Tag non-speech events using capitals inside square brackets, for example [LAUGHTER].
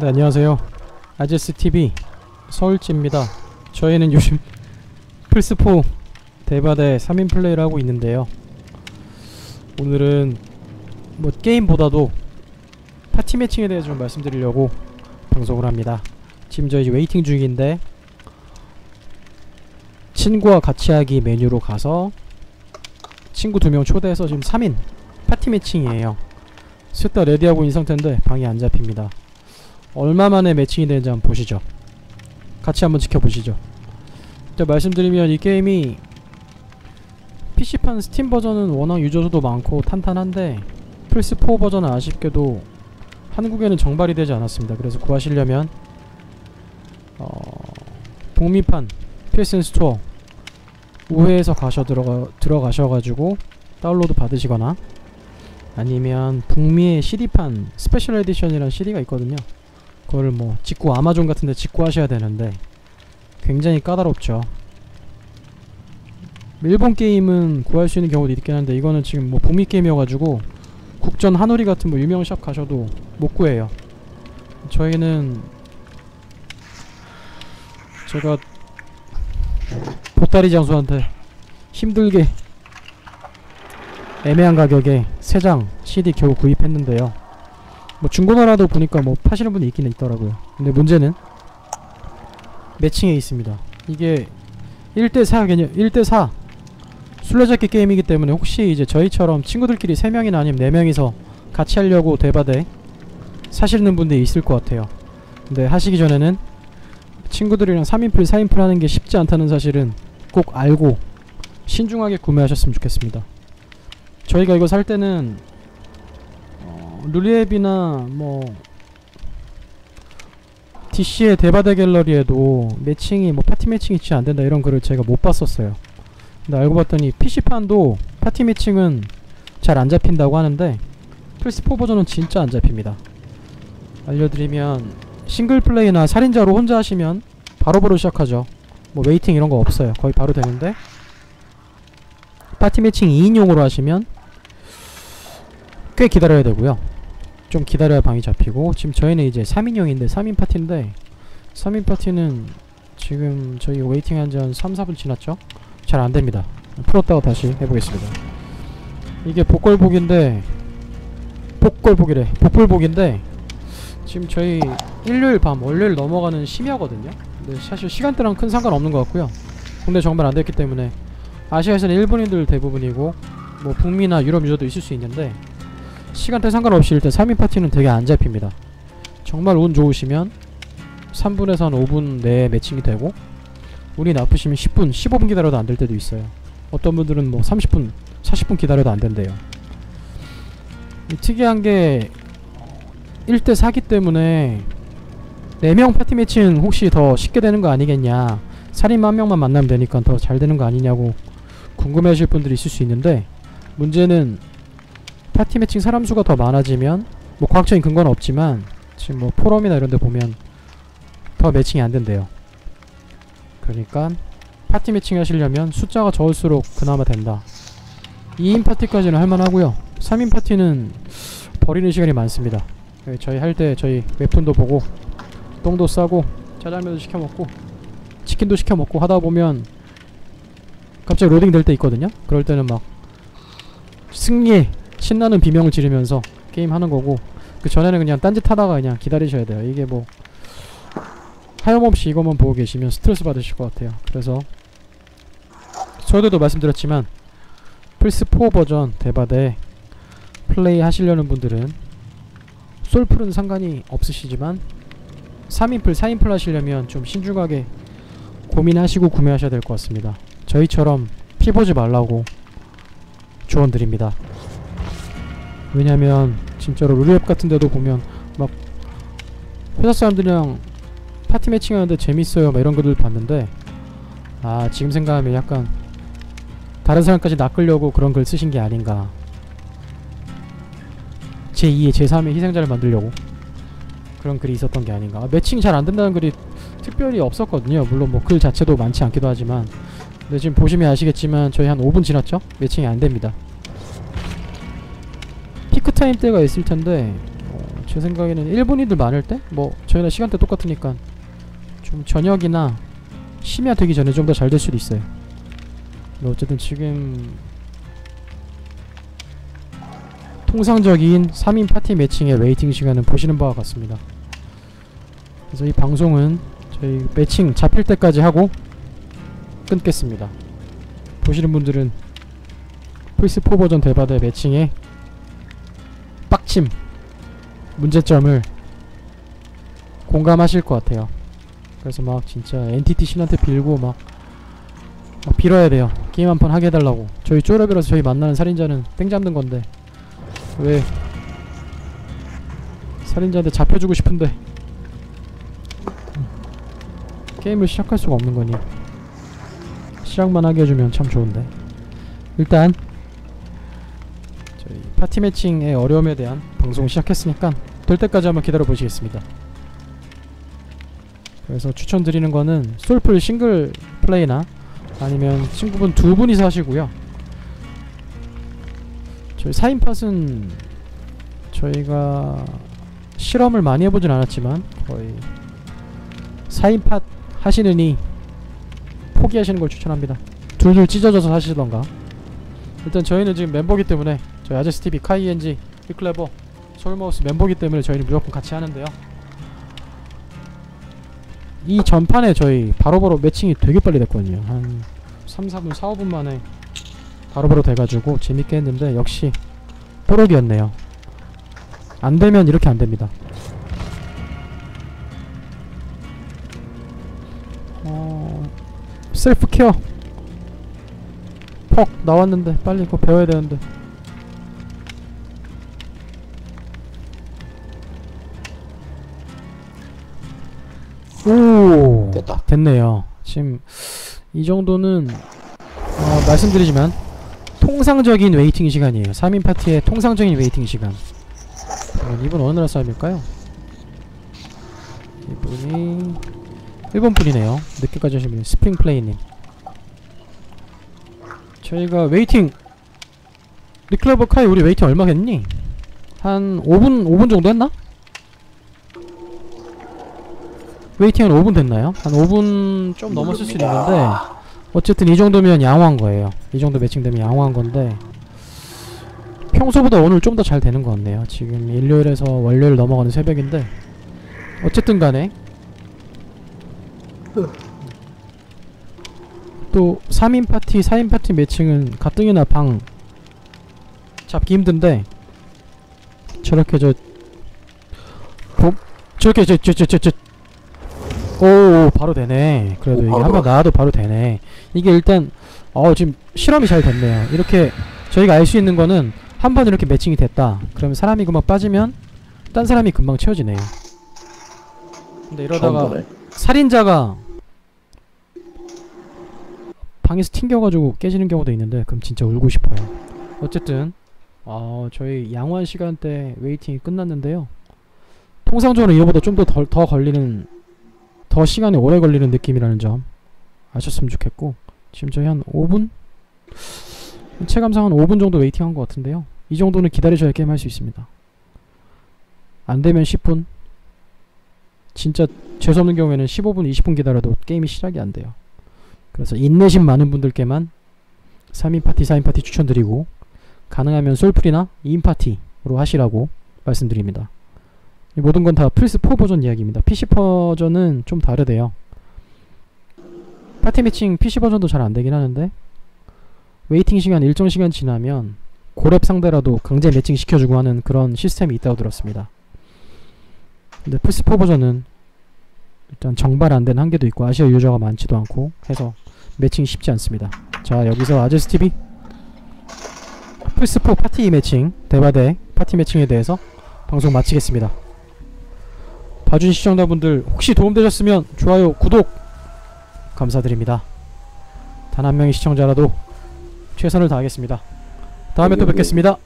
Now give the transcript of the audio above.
네 안녕하세요. 아제스TV 서울지입니다. 저희는 요즘 [LAUGHS] 플스4 대바대 3인 플레이를 하고 있는데요. 오늘은 뭐 게임보다도 파티 매칭에 대해 좀 말씀드리려고 방송을 합니다. 지금 저희 웨이팅 중인데 친구와 같이 하기 메뉴로 가서 친구 두 명 초대해서 지금 3인 파티 매칭이에요. 셋다 레디하고 있는 상태인데 방이 안 잡힙니다 얼마 만에 매칭이 되는지 한번 보시죠. 같이 한번 지켜보시죠. 일단 말씀드리면 이 게임이 PC판 스팀 버전은 워낙 유저수도 많고 탄탄한데 플스4 버전은 아쉽게도 한국에는 정발이 되지 않았습니다. 그래서 구하시려면 어, 북미판 PSN 스토어 우회해서 가셔 들어가 들어가셔가지고 다운로드 받으시거나 아니면 북미의 CD판 스페셜 에디션이라는 CD가 있거든요. 그거를 뭐 직구 아마존 같은데 직구 하셔야 되는데 굉장히 까다롭죠. 일본 게임은 구할 수 있는 경우도 있긴 한데 이거는 지금 뭐 북미 게임이어가지고 국전 한우리 같은 뭐 유명 샵 가셔도 못 구해요. 저희는 제가 보따리 장수한테 힘들게 애매한 가격에 3장 CD 겨우 구입했는데요 뭐 중고나라도 보니까 뭐 파시는 분이 있긴 있더라고요. 근데 문제는 매칭에 있습니다. 이게 1대4 개념 1대4 술래잡기 게임이기 때문에 혹시 이제 저희처럼 친구들끼리 3명이나 아니면 4명이서 같이 하려고 대바대 사시는 분들이 있을 것 같아요. 근데 하시기 전에는 친구들이랑 3인플 4인플 하는 게 쉽지 않다는 사실은 꼭 알고 신중하게 구매하셨으면 좋겠습니다. 저희가 이거 살 때는 어, 룰리앱이나 뭐 DC의 대바대 갤러리에도 매칭이 뭐 파티 매칭이 지 안된다 이런 글을 제가 못 봤었어요. 근데 알고 봤더니 PC판도 파티 매칭은 잘 안 잡힌다고 하는데 플스4 버전은 진짜 안 잡힙니다. 알려드리면 싱글 플레이나 살인자로 혼자 하시면 바로바로 시작하죠. 뭐 웨이팅 이런 거 없어요. 거의 바로 되는데 파티 매칭 2인용으로 하시면 꽤 기다려야 되고요 좀 기다려야 방이 잡히고 지금 저희는 이제 3인용인데 3인 파티인데 3인 파티는 지금 저희 웨이팅 한지 한 3, 4분 지났죠? 잘 안됩니다. 풀었다가 다시 해보겠습니다. 이게 복걸복인데 복걸복이래. 복불복인데 지금 저희 일요일 밤 월요일 넘어가는 심야거든요? 근데 사실 시간대랑 큰 상관없는 것 같고요. 국내 정발 안 됐기 때문에 아시아에서는 일본인들 대부분이고 뭐 북미나 유럽 유저도 있을 수 있는데 시간대 상관없이 일단 3인 파티는 되게 안 잡힙니다. 정말 운 좋으시면 3분에서 한 5분 내에 매칭이 되고 운이 나쁘시면 10분, 15분 기다려도 안 될 때도 있어요. 어떤 분들은 뭐 30분, 40분 기다려도 안 된대요. 이 특이한 게 1대 4기 때문에 4명 파티 매칭은 혹시 더 쉽게 되는 거 아니겠냐. 살인 한 명만 만나면 되니까 더 잘 되는 거 아니냐고 궁금해 하실 분들이 있을 수 있는데 문제는 파티 매칭 사람 수가 더 많아지면 뭐 과학적인 근거는 없지만 지금 뭐 포럼이나 이런 데 보면 더 매칭이 안 된대요. 그러니까 파티 매칭 하시려면 숫자가 적을수록 그나마 된다. 2인 파티까지는 할만하고요. 3인 파티는 버리는 시간이 많습니다. 예, 저희 할 때 저희 웹툰도 보고 똥도 싸고 짜장면도 시켜 먹고 치킨도 시켜 먹고 하다 보면 갑자기 로딩 될 때 있거든요. 그럴 때는 막 승리에 신나는 비명을 지르면서 게임 하는 거고 그 전에는 그냥 딴짓 하다가 그냥 기다리셔야 돼요. 이게 뭐 하염없이 이것만 보고 계시면 스트레스 받으실 것 같아요. 그래서 저에도 말씀드렸지만 플스4 버전 대바대 플레이 하시려는 분들은 솔플은 상관이 없으시지만 3인플, 4인플 하시려면 좀 신중하게 고민하시고 구매하셔야 될 것 같습니다. 저희처럼 피 보지 말라고 조언 드립니다. 왜냐면 진짜로 룰앱 같은 데도 보면 막 회사 사람들이랑 파티 매칭하는데 재밌어요. 막 이런 것들 봤는데 아 지금 생각하면 약간 다른 사람까지 낚으려고 그런 글 쓰신 게 아닌가. 제2의 제3의 희생자를 만들려고 그런 글이 있었던 게 아닌가. 아, 매칭 잘 안된다는 글이 특별히 없었거든요. 물론 뭐 글 자체도 많지 않기도 하지만. 근데 지금 보시면 아시겠지만 저희 한 5분 지났죠? 매칭이 안됩니다 피크타임 때가 있을 텐데 어, 제 생각에는 일본인들 많을 때? 뭐 저희랑 시간대 똑같으니까 좀 저녁이나 심야 되기 전에 좀 더 잘 될 수도 있어요. 근데 어쨌든 지금 통상적인 3인 파티 매칭의 웨이팅 시간은 보시는 바와 같습니다. 그래서 이 방송은 저희 매칭 잡힐 때까지 하고 끊겠습니다. 보시는 분들은 플스4 버전 대바대 매칭의 빡침 문제점을 공감하실 것 같아요. 그래서 막 진짜 NTT 신한테 빌고 막, 막 빌어야 돼요. 게임 한 판 하게 해달라고. 저희 쪼렙이라서 저희 만나는 살인자는 땡 잡는 건데. 왜 살인자한테 잡혀주고 싶은데 게임을 시작할 수가 없는 거니. 시작만 하게 해주면 참 좋은데. 일단 파티 매칭의 어려움에 대한 방송 시작했으니까 될 때까지 한번 기다려 보시겠습니다. 그래서 추천드리는 거는 솔플 싱글 플레이나 아니면 친구분 두 분이서 하시고요. 저희 4인 팟은 저희가 실험을 많이 해보진 않았지만 거의 4인 팟 하시느니 포기하시는 걸 추천합니다. 둘둘 찢어져서 하시던가. 일단 저희는 지금 멤버기 때문에 저희 아저씨TV, 카이엔지, 빅클레버, 솔마우스 멤버기 때문에 저희는 무조건 같이 하는데요. 이 전판에 저희 바로바로 매칭이 되게 빨리 됐거든요. 한 3, 4분, 4, 5분 만에 바로바로 돼가지고 재밌게 했는데 역시 뽀록이었네요. 안되면 이렇게 안됩니다. 어... 셀프 케어. 퍽 나왔는데 빨리 그거 배워야 되는데 오 됐다. 됐네요 지금 이 정도는 어, 말씀드리지만 통상적인 웨이팅 시간이에요 3인 파티의 통상적인 웨이팅 시간 이분 어느 나라 사람일까요? 이분이 일본 분이네요 늦게까지 하신 분이 스프링 플레이님 저희가 웨이팅 리클러버 카이 우리 웨이팅 얼마 했니? 한 5분 5분 정도 했나? 웨이팅 한 5분 됐나요? 한 5분 좀 넘었을 수도 있는데 어쨌든 이 정도면 양호한 거예요 이 정도 매칭되면 양호한 건데 평소보다 오늘 좀 더 잘 되는 것 같네요 지금 일요일에서 월요일 넘어가는 새벽인데 어쨌든 간에 또 3인 파티, 4인 파티 매칭은 가뜩이나 방 잡기 힘든데 저렇게 저 보, 저렇게 저 저 저 저저 오 바로 되네. 그래도 오, 이게 한번. 나와도 바로 되네. 이게 일단 어 지금 실험이 잘 됐네요. 이렇게 저희가 알 수 있는 거는 한 번 이렇게 매칭이 됐다. 그러면 사람이 금방 빠지면 딴 사람이 금방 채워지네요 근데 이러다가. 살인자가 방에서 튕겨가지고 깨지는 경우도 있는데 그럼 진짜 울고 싶어요. 어쨌든 어, 저희 양호한 시간대 웨이팅이 끝났는데요. 통상적으로 이거보다 좀 더 더, 더 걸리는 더 시간이 오래 걸리는 느낌이라는 점 아셨으면 좋겠고 지금 저희 한 5분? 체감상 한 5분 정도 웨이팅 한 것 같은데요 이 정도는 기다리셔야 게임 할 수 있습니다 안되면 10분 진짜 재수없는 경우에는 15분, 20분 기다려도 게임이 시작이 안 돼요. 그래서 인내심 많은 분들께만 3인 파티, 4인 파티 추천드리고 가능하면 솔플이나 2인 파티로 하시라고 말씀드립니다. 이 모든 건 다 플스4 버전 이야기입니다. PC 버전은 좀 다르대요. 파티 매칭 PC 버전도 잘 안되긴 하는데 웨이팅 시간 일정 시간 지나면 고렙 상대라도 강제 매칭 시켜주고 하는 그런 시스템이 있다고 들었습니다. 근데 플스4 버전은 일단 정발 안 된 한계도 있고 아시아 유저가 많지도 않고 해서 매칭이 쉽지 않습니다. 자 여기서 아저스TV 플스4 파티 매칭 대바대 파티 매칭에 대해서 방송 마치겠습니다. 봐주신 시청자분들 혹시 도움되셨으면 좋아요 구독 감사드립니다. 단 한 명의 시청자라도 최선을 다하겠습니다. 다음에 또 여기, 여기. 뵙겠습니다.